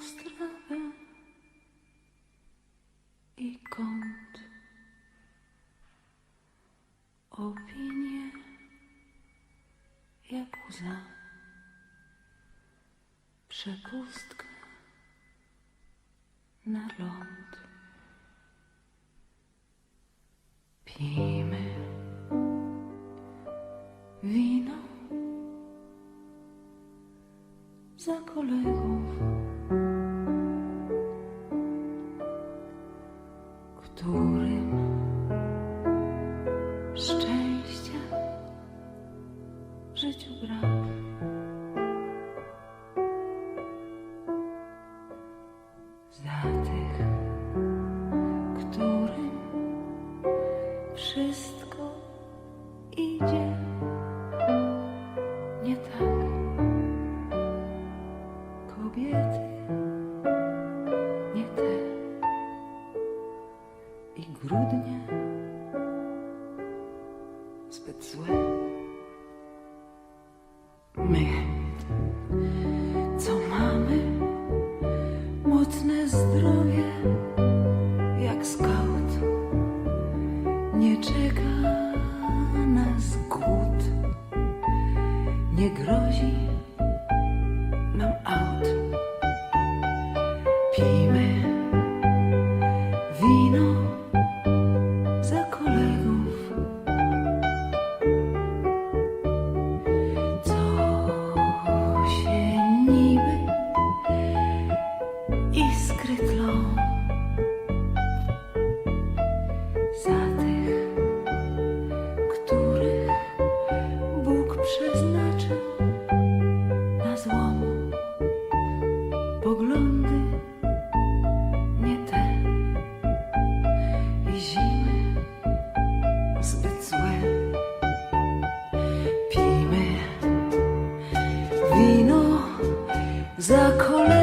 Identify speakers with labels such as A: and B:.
A: strawę i kąt. Opinie jak łza. Przepustkę na ląd. Pijmy za kolegów, którym szczęścia w życiu brak. Za tych, którym wszystko Kobiety nie te. I grudnie zbyt złe. My, co mamy? Mocne zdrowie, jak skaut, nie czeka nas głód, nie grozi nam za kolegów